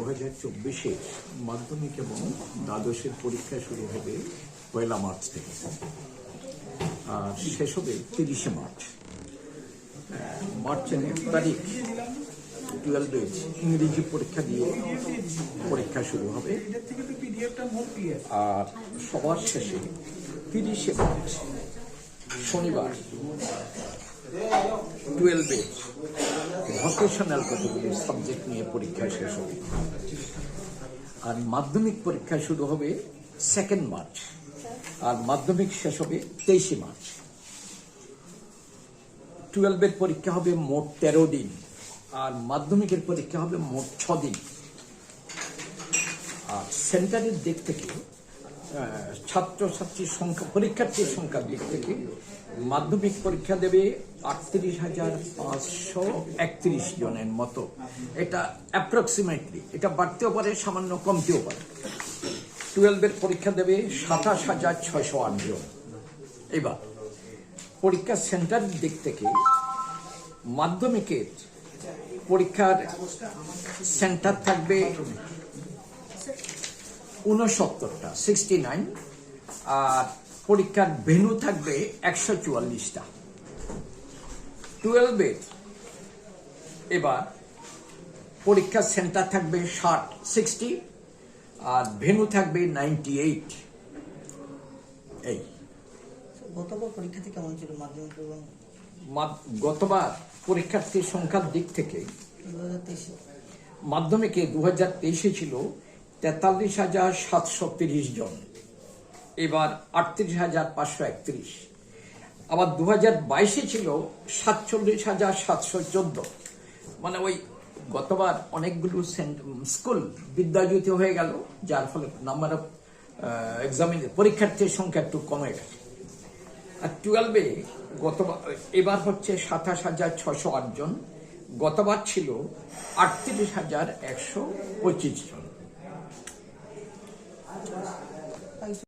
দু হাজার চব্বিশে মাধ্যমিক এবং দ্বাদশের পরীক্ষা শুরু হবে পয়লা মার্চ থেকে। আর শেষ হবে তিরিশে মার্চ। মার্চের এক তারিখ টুয়েলভে ইংরেজি পরীক্ষা দিয়ে পরীক্ষা শুরু হবে। আর সবার শেষে তিরিশে মার্চ, শনিবার, টুয়েলভে ভকেশনাল কতগুলি সাবজেক্ট নিয়ে পরীক্ষা শেষ হবে? আর মাধ্যমিক পরীক্ষা শুরু হবে সেকেন্ড মার্চ আর মাধ্যমিক শেষ হবে তেইশে মার্চ টুয়েলভের পরীক্ষা হবে মোট তেরো দিন, আর মাধ্যমিকের পরীক্ষা হবে মোট ছ দিন। আর সেন্টারের দিক থেকে ছাত্রছাত্রীর সংখ্যা, পরীক্ষার্থীর সংখ্যার দিক থেকে মাধ্যমিক পরীক্ষা দেবে আটত্রিশ হাজার পাঁচশো একত্রিশ জনের মতো। এটা অ্যাপ্রক্সিমেটলি এটা বাড়তেও পারে, সামান্য কমতেও পারে। টুয়েলভের পরীক্ষা দেবে সাতাশ হাজার ছয়শো আট জন। এবার, পরীক্ষা সেন্টার দিক থেকে মাধ্যমিকের পরীক্ষার সেন্টার থাকবে উনসত্তরটা সিক্সটি নাইন আর পরীক্ষার ভেনু থাকবে একশো চুয়াল্লিশটা। টুয়েলভের এবার পরীক্ষার সেন্টার থাকবে ষাট সিক্সটি আর ভেনু থাকবে নাইনটি এইট এই গতবার পরীক্ষাতে কেমন ছিল মাধ্যমিক এবং গতবার পরীক্ষার্থীর সংখ্যার দিক থেকে মাধ্যমিকে দু হাজার তেইশে ছিল তেতাল্লিশ হাজার সাতশো তিরিশ জন। এবার আটত্রিশ হাজার পাঁচশো একত্রিশ। আবার দু হাজার বাইশে ছিল সাতচল্লিশ হাজার সাতশো চোদ্দ। মানে ওই গতবার অনেকগুলো স্কুল বিদ্যাজ্যোতি হয়ে গেল, যার ফলে নাম্বার অফ এক্সামিন পরীক্ষার্থীর সংখ্যা একটু কমে গেছে। আর টুয়েলভে গতবার, এবার হচ্ছে সাতাশ হাজার ছশো আট জন। গতবার ছিল আটত্রিশ হাজার একশো পঁচিশ জন। life